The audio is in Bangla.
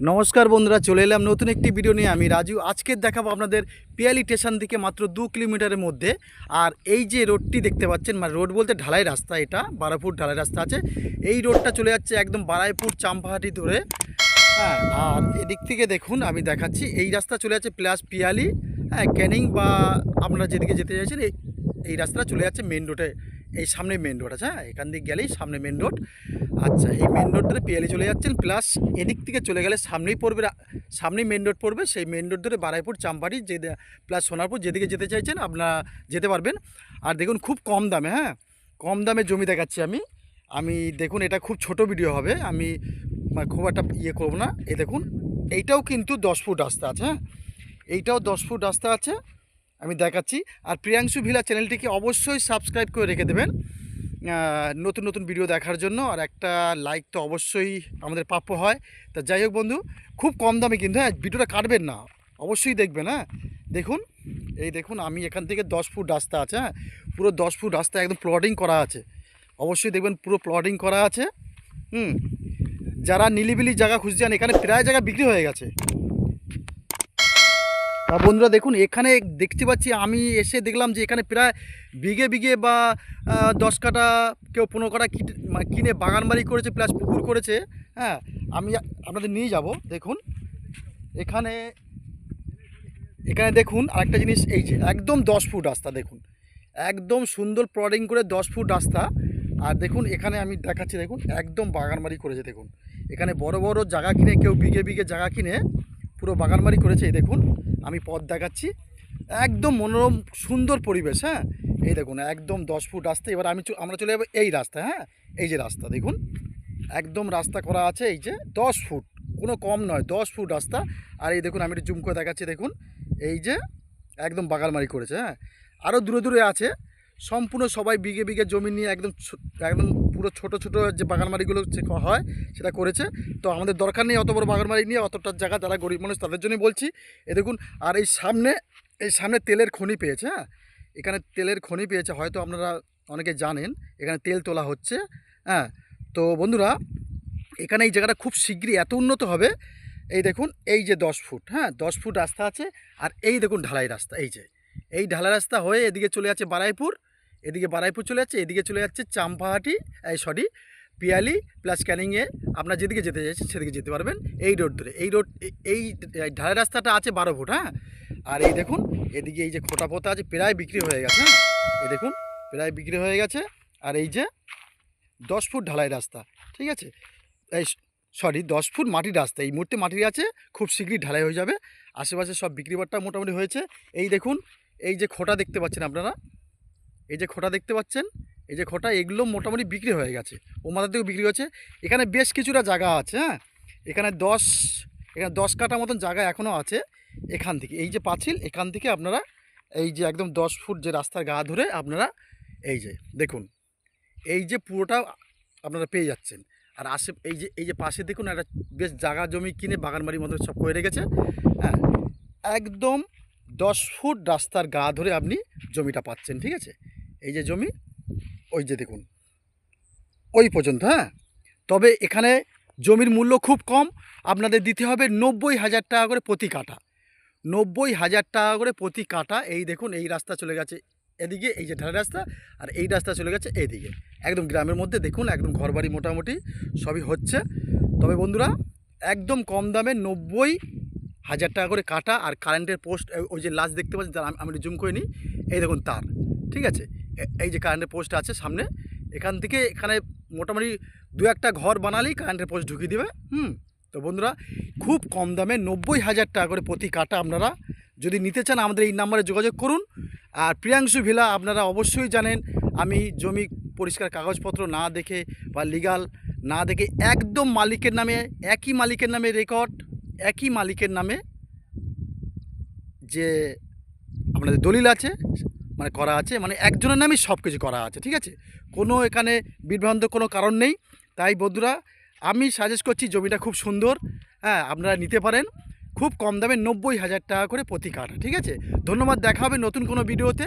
নমস্কার বন্ধুরা, চলে এলাম নতুন একটি ভিডিও নিয়ে। আমি রাজু, আজকে দেখাবো আপনাদের পিয়ালি স্টেশন থেকে মাত্র দু কিলোমিটারের মধ্যে। আর এই যে রোডটি দেখতে পাচ্ছেন মানে রোড বলতে ঢালাই রাস্তা এটা, বারো ফুট ঢালাই রাস্তা আছে। এই রোডটা চলে যাচ্ছে একদম বারাইপুর চাম্পাহাটি ধরে। হ্যাঁ আর এদিক থেকে দেখুন, আমি দেখাচ্ছি, এই রাস্তা চলে যাচ্ছে প্লাস পিয়ালি হ্যাঁ ক্যানিং বা আপনারা যেদিকে যেতে চাইছেন, এই রাস্তাটা চলে যাচ্ছে মেন রোডে এই সামনে মেন রোড আছে হ্যাঁ? এখান দিয়ে গেলেই সামনে মেন রোড আচ্ছা এই মেন রোড ধরে পিয়ালি চলে যাচ্ছেন প্লাস এদিক থেকে চলে গেলে সামনেই পড়বে সামনেই মেন রোড পড়বে, সেই মেন রোড ধরে বারাইপুর চাম্পাড়ি যে প্লাস সোনারপুর, যেদিকে যেতে চাইছেন, আপনারা যেতে পারবেন। আর দেখুন, খুব কম দামে হ্যাঁ? কম দামে জমি দেখাচ্ছি আমি। আমি দেখুন, এটা খুব ছোট ভিডিও হবে। আমি খুব একটা ইয়ে করব না। এ দেখুন, এইটাও কিন্তু দশ ফুট রাস্তা আছে হ্যাঁ? এইটাও দশ ফুট রাস্তা আছে। আমি দেখাচ্ছি। আর প্রিয়াংশু ভিলা চ্যানেলটিকে অবশ্যই সাবস্ক্রাইব করে রেখে দেবেন। নতুন নতুন ভিডিও দেখার জন্য। আর একটা লাইক তো অবশ্যই আমাদের প্রাপ্য হয়। তা যাই হোক বন্ধু, খুব কম দামে কিন্তু হ্যাঁ ভিডিওটা কাটবেন না। অবশ্যই দেখবেন হ্যাঁ। দেখুন, এই দেখুন, আমি এখান থেকে দশ ফুট রাস্তা আছে হ্যাঁ। পুরো দশ ফুট রাস্তা একদম প্লটিং করা আছে। অবশ্যই দেখবেন, পুরো প্লটিং করা আছে। হুম। যারা নিলিবিলি জায়গা খুঁজছেন এখানে প্রায় জায়গা বিক্রি হয়ে গেছে। তা বন্ধুরা দেখুন, এখানে দেখতে পাচ্ছি, আমি এসে দেখলাম যে এখানে প্রায় বিঘে বিঘে বা দশ কাটা, কেউ পনেরো কাটা মানে কিনে বাগান বাড়ি করেছে, প্লাস পুকুর করেছে হ্যাঁ আমি আপনাদের নিয়ে যাব, দেখুন। এখানে এখানে দেখুন, আরেকটা জিনিস, এই যে একদম দশ ফুট রাস্তা, দেখুন। একদম সুন্দর প্লডিং করে দশ ফুট রাস্তা। আর দেখুন, এখানে আমি দেখাচ্ছি, দেখুন, একদম বাগান বাড়ি করেছে, দেখুন। এখানে বড় বড় জায়গা কিনে, কেউ বিঘে বিঘে জায়গা কিনে পুরো বাগান বাড়ি করেছে, এই দেখুন, আমি পথ দেখাচ্ছি। একদম মনোরম, সুন্দর পরিবেশ হ্যাঁ? এই দেখুন, একদম দশ ফুট রাস্তা, এবার আমি আমরা চলে যাব এই রাস্তা হ্যাঁ? এই যে রাস্তা, দেখুন। একদম রাস্তা করা আছে, এই যে দশ ফুট, কোনো কম নয়, দশ ফুট রাস্তা। আর এই দেখুন, আমি একটু জুম করে দেখাচ্ছি, দেখুন। এই যে একদম বাগানবাড়ি করেছে হ্যাঁ? আরও দূরে দূরে আছে, সম্পূর্ণ সবাই বিঘে বিঘে জমি নিয়ে একদম একদম পুরো ছোট ছোট যে বাগানবাড়িগুলো হয়, সেটা করেছে। তো আমাদের দরকার নেই অত বড় বাগানবাড়ি নিয়ে, অতটা জায়গা যারা গরিব মানুষ তাদের জন্যই বলছি। এ দেখুন, আর এই সামনে এই সামনে তেলের খনি পেয়েছে হ্যাঁ? এখানে তেলের খনি পেয়েছে, হয়তো আপনারা অনেকে জানেন, এখানে তেল তোলা হচ্ছে হ্যাঁ? তো বন্ধুরা, এখানে এই জায়গাটা খুব শীঘ্রই এত উন্নত হবে, এই দেখুন, এই যে দশ ফুট হ্যাঁ? দশ ফুট রাস্তা আছে, আর এই দেখুন ঢালাই রাস্তা, এই যে। এই ঢালাই রাস্তা হয়ে এদিকে চলে যাচ্ছে বারাইপুর এদিকে বারাইপুর চলে যাচ্ছে, এদিকে চলে যাচ্ছে চাম্পাহাটি, এই সরি পিয়ালি প্লাস ক্যানিংয়ে আপনার যেদিকে যেতে চাইছেন সেদিকে যেতে পারবেন এই রোড ধরে। এই রোড এই ঢালাই রাস্তাটা আছে বারো ফুট হ্যাঁ? আর এই দেখুন, এদিকে এই যে খোটা পোতা আছে প্রায় বিক্রি হয়ে গেছে হ্যাঁ? এই দেখুন, প্রায় বিক্রি হয়ে গেছে। আর এই যে দশ ফুট ঢালাই রাস্তা, ঠিক আছে? এই সরি দশ ফুট মাটির রাস্তা, এই মুহূর্তে মাটির আছে, খুব শীঘ্রই ঢালাই হয়ে যাবে। আশেপাশে সব বিক্রি বাট্টা মোটামুটি হয়েছে। এই দেখুন, এই যে খোটা দেখতে পাচ্ছেন আপনারা এই যে খোটা দেখতে পাচ্ছেন? এই যে খোটা, এগুলো মোটামুটি বিক্রি হয়ে গেছে। ও মাথার থেকেও বিক্রি হয়েছে। এখানে বেশ কিছুটা জায়গা আছে হ্যাঁ? এখানে দশ এখানে দশ কাটা মতন জায়গা এখনও আছে এখান থেকে। এই যে পাঁচিল, এখান থেকে আপনারা এই যে একদম দশ ফুট যে রাস্তার গা ধরে আপনারা এই যে, দেখুন। এই যে পুরোটা আপনারা পেয়ে যাচ্ছেন। আর আশে এই যে এই যে পাশে দেখুন একটা বেশ জায়গা জমি কিনে বাগানবাড়ির মতো সব করে রেখেছে হ্যাঁ? একদম দশ ফুট রাস্তার গা ধরে আপনি জমিটা পাচ্ছেন, ঠিক আছে? এই যে জমি, ওই যে দেখুন। ওই পর্যন্ত হ্যাঁ? তবে এখানে জমির মূল্য খুব কম। আপনাদের দিতে হবে নব্বই হাজার টাকা করে প্রতি কাটা নব্বই হাজার টাকা করে প্রতি কাঠা, এই দেখুন, এই রাস্তা চলে গেছে এদিকে, এই যে ঢালাই রাস্তা, আর এই রাস্তা চলে গেছে এইদিকে একদম গ্রামের মধ্যে দেখুন, একদম ঘরবাড়ি মোটামুটি সবই হচ্ছে। তবে বন্ধুরা, একদম কম দামে নব্বই হাজার টাকা করে কাটা আর কারেন্টের পোস্ট ওই যে লাস্ট দেখতে পাচ্ছেন আমি জুম করে নিই। এই দেখুন, তার। ঠিক আছে? এই যে কারেন্টের পোস্ট আছে সামনে, এখান থেকে এখানে মোটামুটি দু একটা ঘর বানালেই কারেন্টের পোস্ট ঢুকিয়ে দেবে, হুম? তো বন্ধুরা, খুব কম দামে নব্বই হাজার টাকা করে প্রতি কাটা আপনারা যদি নিতে চান আমাদের এই নাম্বারে যোগাযোগ করুন। আর প্রিয়াংশু ভিলা আপনারা অবশ্যই জানেন, আমি জমি পরিষ্কার কাগজপত্র না দেখে বা লিগাল না দেখে একদম মালিকের নামে, একই মালিকের নামে রেকর্ড একই মালিকের নামে যে আপনাদের দলিল আছে মানে করা আছে মানে একজনের নামেই সব কিছু করা আছে, ঠিক আছে? কোনো এখানে বিভ্রান্ত কোনো কারণ নেই। তাই বন্ধুরা, আমি সাজেস্ট করছি জমিটা খুব সুন্দর হ্যাঁ আপনারা নিতে পারেন। খুব কম দামে নব্বই হাজার টাকা করে প্রতি কাঠা, ঠিক আছে? ধন্যবাদ, দেখা হবে নতুন কোনো ভিডিওতে